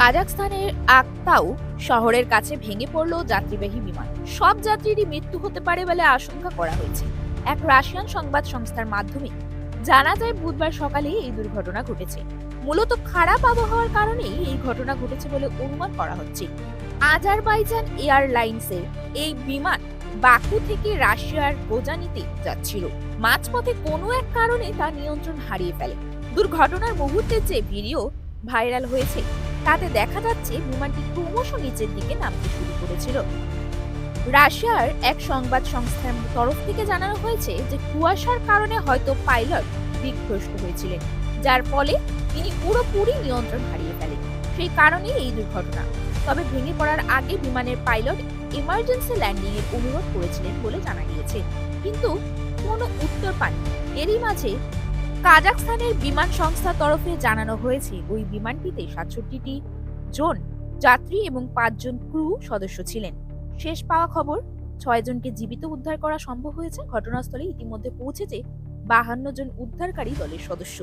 কাজাকস্তানের আকতাউ শহরের কাছে ভেঙে পড়ল যাত্রীবাহী বিমান। সব যাত্রীরই মৃত্যু হতে পারে বলে আশঙ্কা করা হয়েছে। এক রাশিয়ান সংবাদ সংস্থার মাধ্যমে জানা যায়, বুধবার সকালে এই দুর্ঘটনা ঘটেছে। মূলত খারাপ আবহাওয়ার কারণেই এই ঘটনা ঘটেছে বলে অনুমান করা হচ্ছে। আজারবাইজান এয়ারলাইন্সের এই বিমান বাকু থেকে রাশিয়ার গোজানিতে যাচ্ছিল। মাঝপথে কোনো এক কারণে তা নিয়ন্ত্রণ হারিয়ে ফেলে। দুর্ঘটনার মুহূর্তের যে ভিডিও ভাইরাল হয়েছে তাতে দেখা যাচ্ছে বিমানটি ক্রমশ নিচের দিকে নামতে শুরু করেছিল। রাশিয়ার এক সংবাদ সংস্থার তরফ থেকে জানানো হয়েছে যে কুয়াশার কারণে হয়তো পাইলট দিকভ্রষ্ট হয়েছিলেন, যার ফলে তিনি পুরোপুরি নিয়ন্ত্রণ হারিয়ে ফেলেন। সেই কারণেই এই দুর্ঘটনা। তবে ভেঙে পড়ার আগে বিমানের পাইলট ইমার্জেন্সি ল্যান্ডিং এর অনুরোধ করেছিলেন বলে জানা গিয়েছে। কিন্তু কোনো উত্তর পাননি। এরই মাঝে কাজাকস্তানের বিমান সংস্থা তরফে জানানো হয়েছে, ওই বিমানটিতে সাতষট্টিটি জন যাত্রী এবং পাঁচজন ক্রু সদস্য ছিলেন। শেষ পাওয়া খবর ছয়জনকে জীবিত উদ্ধার করা সম্ভব হয়েছে। ঘটনাস্থলে ইতিমধ্যে পৌঁছেছে বাহান্ন জন উদ্ধারকারী দলের সদস্য।